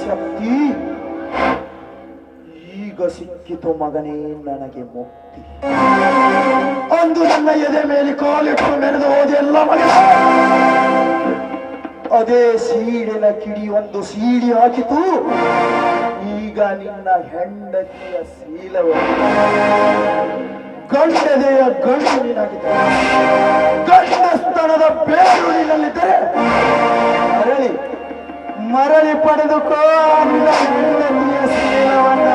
ಶಕ್ತಿ ಈಗ ಸಿಕ್ಕಿತು ಮಗನೇ, ನನಗೆ ಮುಕ್ತಿ. ಅಂದು ನನ್ನ ಎದೆ ಮೇಲೆ ಕಾಲಿಟ್ಟು ನೆನೆದು ಹೋದೆಲ್ಲ ಮಗನ. ಅದೇ ಸೀಡಿನ ಕಿಡಿ ಒಂದು ಸೀಡಿ ಹಾಕಿತು. ಈಗ ನಿನ್ನ ಹೆಂಡತಿಯ ಶೀಲವನ್ನು ಗಂಡದೆಯ ಗಂಡು ನೀನಾಗಿದೆ ಗಂಡ ಸ್ಥಳದ ಬೇರು ನಿನ್ನಲ್ಲಿದ್ದರೆ ಮರಳಿ ಮರಳಿ ಪಡೆದುಕೋ ನಿನ್ನ ಹೆಂಡತಿಯ ಶೀಲವನ್ನ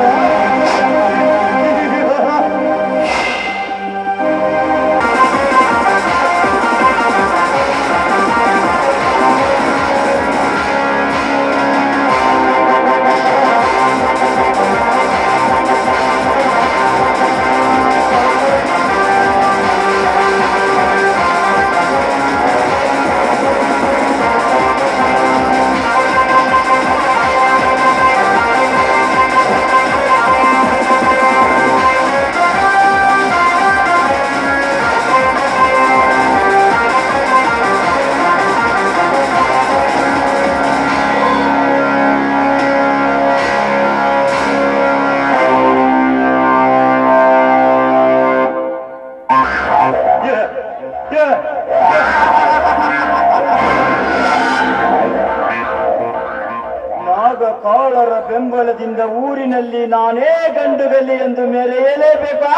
ಬೆಂಬಲದಿಂದ ಊರಿನಲ್ಲಿ ನಾನೇ ಗಂಡು ಗಂಡುಗಲಿ ಎಂದು ಮೆರೆಯಲೇಬೇಕಾ.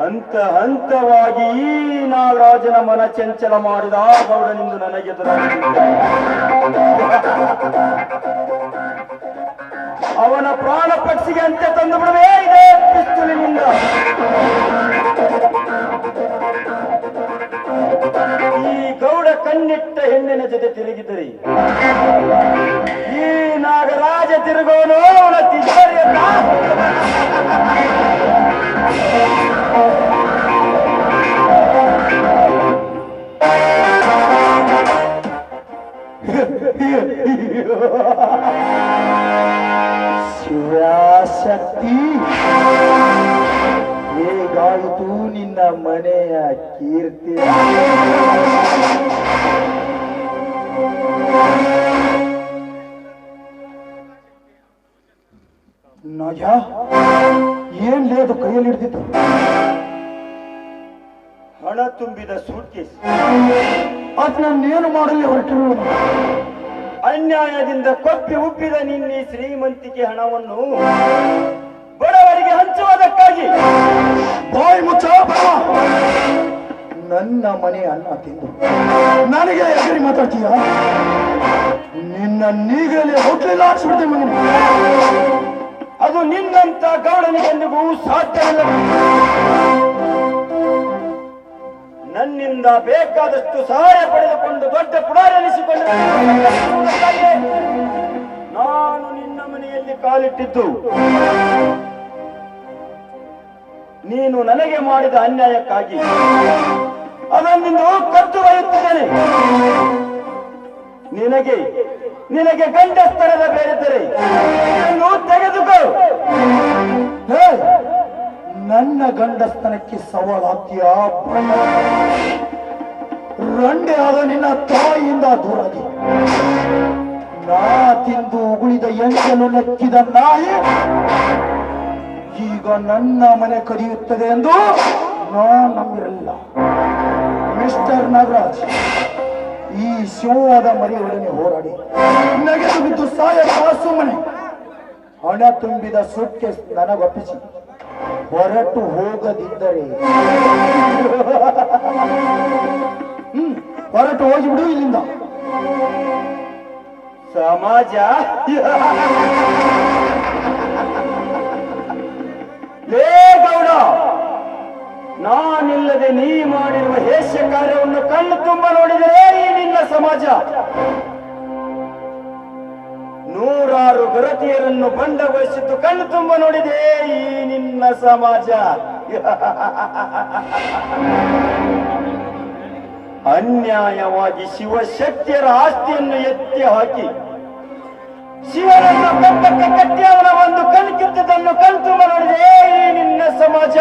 ಹಂತ ಹಂತವಾಗಿ ಈ ನಾಗರಾಜನ ಮನ ಚಂಚಲ ಮಾಡಿದ ಆ ಗೌಡನಿಂದು ನನಗೆ ಅವನ ಪ್ರಾಣ ಪಕ್ಷಿಗೆ ಅಂತ್ಯ ತಂದು ಬಿಡುವೆ. ಇದೇ ಶಿವಶಕ್ತಿ. ಹೇಗಾಯಿತು ನಿನ್ನ ಮನೆಯ ಕೀರ್ತಿ? ನಜ, ಏನ್ ಲೇದು ಕೈಯಲ್ಲಿ ಹಿಡ್ದಿತ್ತು ಹಣ ತುಂಬಿದ ಸೂಟ್ಕೇಸ್. ಅದನ್ನೇನು ಮಾಡಲಿ ಹೊರಟಿರು ಅನ್ಯಾಯದಿಂದ ಕೊಪ್ಪಿ ಉಬ್ಬಿದ ನಿನ್ನೆ ಶ್ರೀಮಂತಿಕೆ ಹಣವನ್ನು ಬಡವರಿಗೆ ಹಂಚುವುದಕ್ಕಾಗಿ. ಬಾಯಿ ಮುಚ್ಚ ನನ್ನ ಮನೆ ಅನ್ನ ತಿಂದು. ನನಗೆ ಎಗರಿ ಮಾತಾಡ್ತೀಯ? ನಿನ್ನ ನೀಗಲೇ ಹೋಟ್ಲಿಲ್ಲ ಹಾಕ್ಸ್ಬಿಡ್ತೀನಿ ಅದು ನಿನ್ನಂತ ಸಾಧ್ಯ ಸಾಧ್ಯವಿಲ್ಲ ನನ್ನಿಂದ ಬೇಕಾದಷ್ಟು ಸಹಾಯ ಪಡೆದುಕೊಂಡು ದೊಡ್ಡ ಪುಡಾರಿ ಎನಿಸಿಕೊಂಡು ನಾನು ನಿನ್ನ ಮನೆಯಲ್ಲಿ ಕಾಲಿಟ್ಟಿದ್ದು. ನೀನು ನನಗೆ ಮಾಡಿದ ಅನ್ಯಾಯಕ್ಕಾಗಿ. ಅದನ್ನಿಂದ ಕತ್ತು ಒಯ್ಯುತ್ತಿದ್ದೇನೆ. ನಿನಗೆ ನಿನಗೆ ಗಂಡಸ್ತರದ ಇದನ್ನು ತೆಗೆದುಕೋ. ನನ್ನ ಗಂಡಸ್ತನಕ್ಕೆ ಸವಾಲಾಗ್ತೀಯ ರಂಡೆ ಆದ ನಿನ್ನ ತಾಯಿಯಿಂದ ದೂರಾಗಿ ನಾ ತಿಂದು ಉಗುಳಿದ ಎಂಟನ್ನು ನೆಕ್ಕಿದ ನಾಯಿ ಈಗ ನನ್ನ ಮನೆ ಕದಿಯುತ್ತದೆ ಎಂದು ನಾ ನಂಬಿರಲಿಲ್ಲ. ಮಿಸ್ಟರ್ ನಾಗರಾಜ್, ಈ ಶಿವವಾದ ಮರಿಯೊಡನೆ ಹೋರಾಡಿ. ನಗೆದು ಬಿದ್ದು ಸಾಯ ಸುಮ್ಮನೆ ಹಣ ತುಂಬಿದ ಸುಟ್ಕೇಸ್ ನನಗೊಪ್ಪಿಸಿ. ಹೊರಟು ಹೋಗದಿದ್ದರೆ. ಹ್ಮ್, ಹೊರಟು ಹೋಗಿಬಿಡು ಇಲ್ಲಿಂದ. ಸಮಾಜ. ಗೌಡ, ನಾನಿಲ್ಲದೆ ನೀ ಮಾಡಿರುವ ಹೇಷ್ಯ ಕಾರ್ಯವನ್ನು ಕಣ್ಣು ತುಂಬ ನೋಡಿದರೆ ಈ ಸಮಾಜ. ನೂರಾರು ಗರತಿಯರನ್ನು ಬಂಡಗೊಳಿಸಿದ್ದು ಕಣ್ಣು ತುಂಬ ನೋಡಿದೆ ಈ ನಿನ್ನ ಸಮಾಜ. ಅನ್ಯಾಯವಾಗಿ ಶಿವಶಕ್ತಿಯರ ಆಸ್ತಿಯನ್ನು ಎತ್ತಿ ಹಾಕಿ ಶಿವನನ್ನು ಕಟ್ಟಕ್ಕೆ ಕಟ್ಟಿ ಅವನ ಒಂದು ಕಣ್ ಕಿತ್ತದನ್ನು ಕಣ್ ತುಂಬ ನೋಡಿದೆ ಈ ನಿನ್ನ ಸಮಾಜ.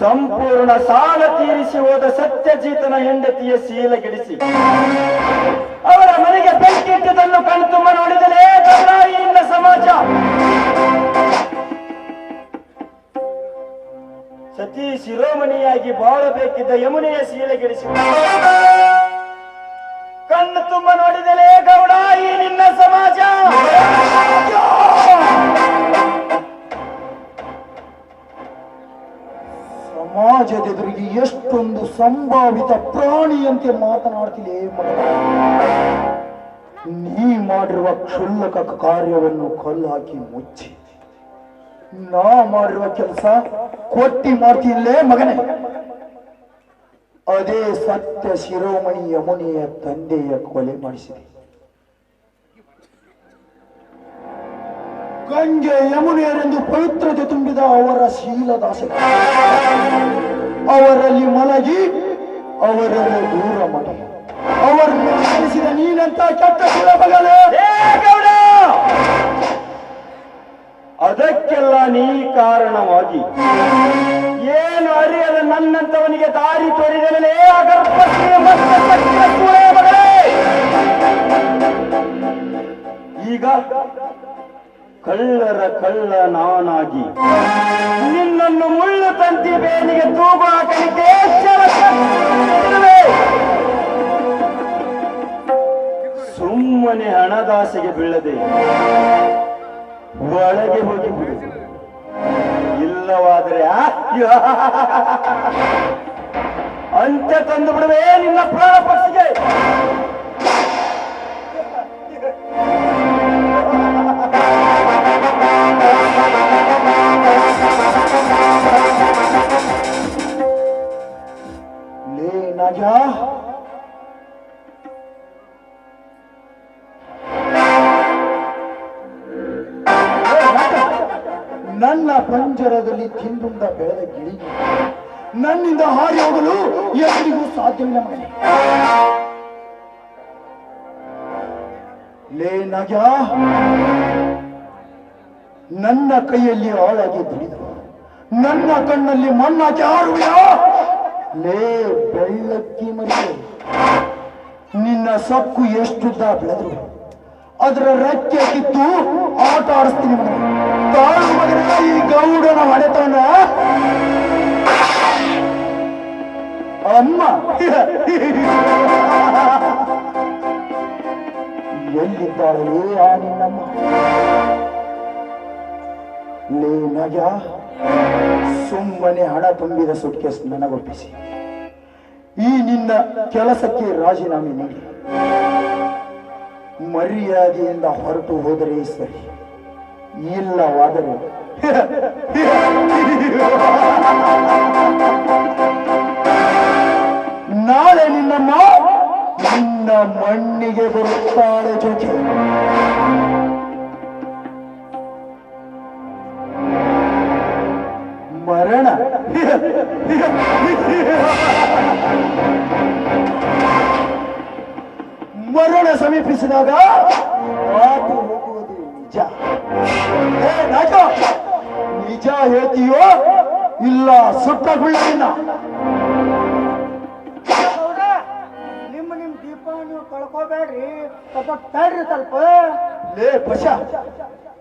ಸಂಪೂರ್ಣ ಸಾಲ ತೀರಿಸಿ ಹೋದ ಸತ್ಯಜೀತನ ಹೆಂಡತಿಯ ಸೀಲಗಿಡಿಸಿ ಅವರ ಮನೆಗೆ ಬೆಂಕಿಟ್ಟದನ್ನು ಎಷ್ಟೊಂದು ಸಂಭಾವಿತ ಪ್ರಾಣಿಯಂತೆ ಮಾತನಾಡ್ತಿಲೇ ಮಗ ನೀ ಮಾಡಿರುವ ಕ್ಷುಲ್ಲಕ ಕಾರ್ಯವನ್ನು ಕಲ್ಲು ಮುಚ್ಚಿ. ನಾ ಮಾಡಿರುವ ಕೆಲಸ ಕೊಟ್ಟಿ ಮಾಡ್ತಿಲ್ಲೇ ಮಗನೇ. ಅದೇ ಸತ್ಯ ಶಿರೋಮಣಿ ಯಮುನೆಯ ತಂದೆಯ ಕೊಲೆ ಮಾಡಿಸಿದೆ. ಗಂಗೆ ಯಮುನೆಯರೆಂದು ಪವಿತ್ರತೆ ತುಂಬಿದ ಅವರ ಶೀಲದಾಸ ಅವರಲ್ಲಿ ಮಲಗಿ ಅವರನ್ನು ದೂರ ಮಾಡಿ. ಅವರನ್ನು ಕಾಣಿಸಿದ ನೀನಂತ ಕೆಟ್ಟ ಸುಲಭಗಳೇ ಅದಕ್ಕೆಲ್ಲ ನೀ ಕಾರಣವಾಗಿ ಏನು ಅರಿಯದ ನನ್ನಂತವನಿಗೆ ದಾರಿ ತೋರಿದಲೇ ಅಗರ್ಭಕ್ಕೆ ಕಳ್ಳರ ಕಳ್ಳ ನಾನಾಗಿ. ನಿನ್ನನ್ನು ಮುಳ್ಳು ತಂತಿ ಬೇನಿಗೆ ತೂಗು ಹಾಕಲಿಕ್ಕೆ ಸುಮ್ಮನೆ ಹಣದಾಸೆಗೆ ಬೀಳದೆ ಒಳಗೆ ಹೋಗಿ ಇಲ್ಲವಾದರೆ ಆ? ಅಂತ್ಯ ತಂದು ಬಿಡುವೆ ನಿನ್ನ ಪ್ರಾಣ ಪಕ್ಷಿಗೆ. ಲೇ ನನ್ನ ಪಂಜರದಲ್ಲಿ ತಿಂದುಂಡ ಬೆಳೆದ ಗಿಳಿ ನನ್ನಿಂದ ಹಾರಿ ಹೋಗಲು ಯಾರಿಗೂ ಸಾಧ್ಯವಿಲ್ಲ ಮಗನೇ. ಲೇ ನಜ ನನ್ನ ಕೈಯಲ್ಲಿ ಆಳಾಗಿ ದುಡಿದು ನನ್ನ ಕಣ್ಣಲ್ಲಿ ಮಣ್ಣಾಕಿ ಆರುವೆಯಾ ಲೇ, ಬೆಳ್ಳಕ್ಕಿ ಮರಿ ನಿನ್ನ ಸೊಕ್ಕು ಎಷ್ಟುದ್ದ ಬೆಳೆದ್ರು. ಅದರ ರೆಕ್ಕೆ ಕಿತ್ತು ಆಟ ಆಡಿಸ್ತೀನಿ ತಾಳು ಮಗನ ಈ ಗೌಡನ ಹೊಡೆತಾನ ಅಮ್ಮ. ಎಲ್ಲಿದ್ದಾಳೆ? ಆ ನಿನ್ನಮ್ಮ. ನಗ ಸುಮ್ಮನೆ ಹಣ ತುಂಬಿದ ಸುಟ್ಕೇಸ್ ನನಗೊಪ್ಪಿಸಿ. ಈ ನಿನ್ನ ಕೆಲಸಕ್ಕೆ ರಾಜೀನಾಮೆ ನೀಡಿ. ಮರ್ಯಾದೆಯಿಂದ ಹೊರಟು ಹೋದರೆ ಸರಿ. ಇಲ್ಲವಾದರೆ ನಾಳೆ ನಿನ್ನಮ್ಮ ನಿನ್ನ ಮಣ್ಣಿಗೆ ಬರುತ್ತಾಳೆ ಜೊತೆ. ಮರಣ ಸಮೀಪಿಸಿದಾಗ ಮಾತು ಹೋಗುವುದು ನಿಜ. ಏ ನಾಜ ನಿಜ ಹೇಳ್ತೀಯೋ? ಇಲ್ಲ ಸುಟ್ಟ ಗುಳ್ಳಿನ. ನಿಮ್ಮ ನಿಮ್ ದೀಪ ನೀವು ಕಳ್ಕೋಬೇಡ್ರಿ. ಸ್ವಲ್ಪ ತಡ್ರಿ ಸ್ವಲ್ಪ. ಲೇ ಪಶ.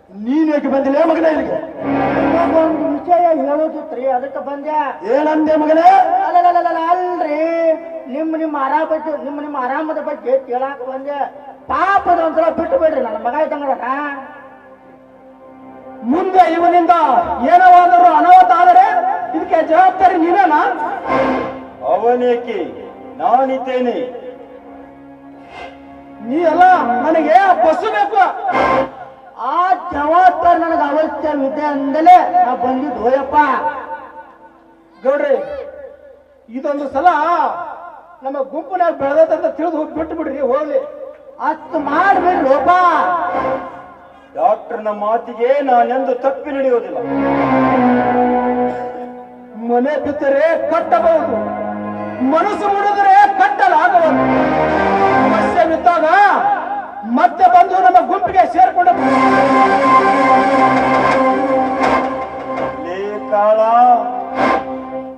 ನೀನ್ ಯಾಕೆ ಬಂದಿಲ್ಲ ಮಗನೇ ಇಲ್ಲಿಗೆ? ಒಂದು ವಿಷಯ ಹೇಳೋದಿತ್ರಿ ಅದಕ್ಕೆ ಬಂದೆ. ಏನಂದೆ ಮಗನೇ? ಅಲ್ಲಲ್ಲ ಅಲ್ರಿ. ನಿಮ್ಮ ನಿಮ್ಮ ಆರಾಮ ಬಗ್ಗೆ ನಿಮ್ಮ ನಿಮ್ಮ ಆರಾಮದ ಬಗ್ಗೆ ಕೇಳಾಕ ಬಂದೆ. ಪಾಪದ ಒಂದ್ಸಲ ಬಿಟ್ಟು ಬಿಡ್ರಿ ನನ್ನ ಮಗ ಇದ್ದಂಗದ ಮುಂದೆ ಇವನಿಂದ ಏನವಾದರೂ ಅನಾಹುತ ಆದರೆ ಇದಕ್ಕೆ ಜವಾಬ್ದಾರಿ ನೀನೇನಾ? ಅವನೇಕೆ? ನಾನಿದ್ದೇನೆ. ನೀ ಅಲ್ಲ ನನಗೆ ಬಸ್ಸು ಬೇಕು. ಆ ಜವಾಬ್ದಾರಿ ನನಗೆ ಅವಶ್ಯವಿದೆ ಅಂದಲೇ ನಾ ಬಂದಿದ್ದು ಹೋಯಪ್ಪ ಗೌಡ್ರಿ ಇದೊಂದು ಸಲ ನಮ್ಮ ಗುಂಪಿನಾಗ ಬೆಳೆದಂತ ತಿಳಿದು ಬಿಟ್ಟು ಬಿಡ್ರಿ ಹೋಗ್ಲಿ. ಅಷ್ಟು ಮಾಡ್ಬಿಡ್ರಪ್ಪ ಡಾಕ್ಟರ್ನ ಮಾತಿಗೆ ನಾನೆಂದು ತಪ್ಪಿ ನಡೆಯೋದಿಲ್ಲ. ಮನೆ ಬಿದ್ದರೆ ಕಟ್ಟಬಹುದು ಮನಸ್ಸು ಮುಡಿದರೆ ಕಟ್ಟಲಾಗಬಹುದು. ಸಮಸ್ಯೆ ಬಿದ್ದಾಗ ಮತ್ತೆ ಬಂದು ನಮ್ಮ ಗುಂಪಿಗೆ ಸೇರ್ಕೊಂಡು ಲೇ ನಿಮ್ಮ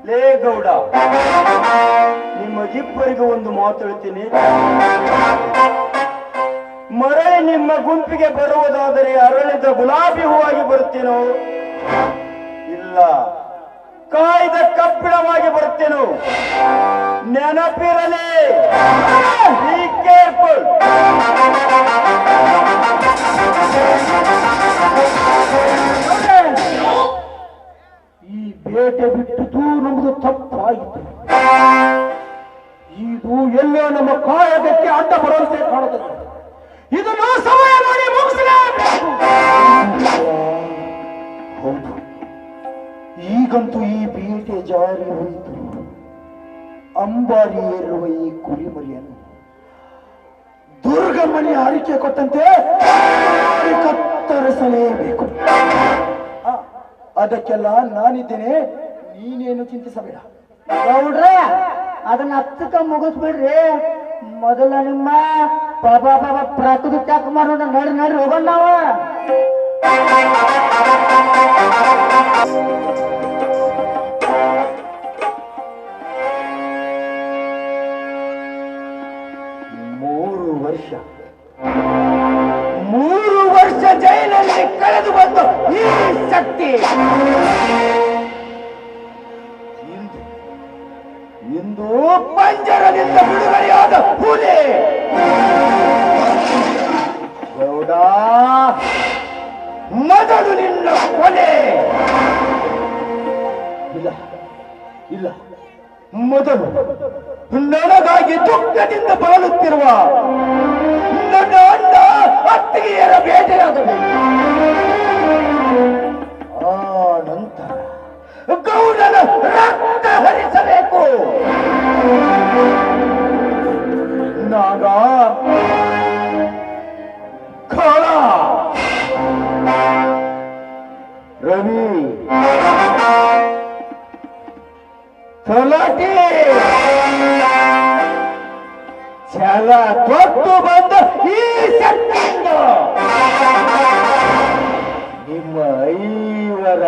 ಲೇ ಗೌಡ ಒಂದು ಮಾತು ಹೇಳ್ತೀನಿ. ಮರಳಿ ನಿಮ್ಮ ಗುಂಪಿಗೆ ಬರುವುದಾದರೆ ಅರಳಿದ ಗುಲಾಬಿ ಹೂವಾಗಿ ಬರುತ್ತೇನೋ? ಇಲ್ಲ. ಕಾಯ್ದ ಕಬ್ಬಿಣವಾಗಿ ಬರುತ್ತೇನೋ? ನೆನಪಿರಲಿ. ಕಾಯದಕ್ಕೆ ಅಡ್ಡ ಬರುವಂತೆ ಕಾಣುತ್ತದೆ. ಇದನ್ನು ಸಮಯ ನೋಡಿ ಮುಗಿಸಲೇಬೇಕು. ಹೌದು. ಈಗಂತೂ ಈ ಬೇಟೆ ಜಾರಿ ಹೋಯಿತು. ಅಂಬಾರಿ ಏರುವ ಈ ಕುರಿಮರಿಯನ್ನು. ದುರ್ಗಮ್ಮನಿ ಆರಿಕೆ ಕೊಟ್ಟಂತೆ ಮಾಡಿ ಕತ್ತರಿಸಲೇಬೇಕು. ಅದಕ್ಕೆಲ್ಲ ನಾನಿದ್ದೇನೆ. ನೀನೇನು ಚಿಂತಿಸಬೇಡ. ಅದನ್ನ ಹತ್ತಕ್ಕ ಮುಗಿಸ್ಬಿಡ್ರಿ. ಮೊದಲ ನಿಮ್ಮ ಪಾಪ ಪಾಪ ಪ್ರಕೃತಿ ತ್ಯಾಗ ಮಾಡೋಣ ನಡ್ರಿ ನಡ್ರಿ ಹೋಗೋಣ ನಾವು. ಪಂಜರದಿಂದ ಬಿಡುಗಡೆಯಾದ ಹುಲಿ. ಗೌಡ ಮೊದಲು ನಿನ್ನ ಕೊಲೆ. ಇಲ್ಲ ಇಲ್ಲ. ಮೊದಲು ನನಗಾಗಿ ದುಃಖದಿಂದ ಬಳಲುತ್ತಿರುವ ನನ್ನ ಅಣ್ಣ ಅತ್ತಿಗೆಯರ ಬೇಟೆಯಾಗಬೇಕು. ಛಲ ಬಂದು ಈ ಶಕ್ತಿಯಿಂದ ನಿಮ್ಮ ಐವರ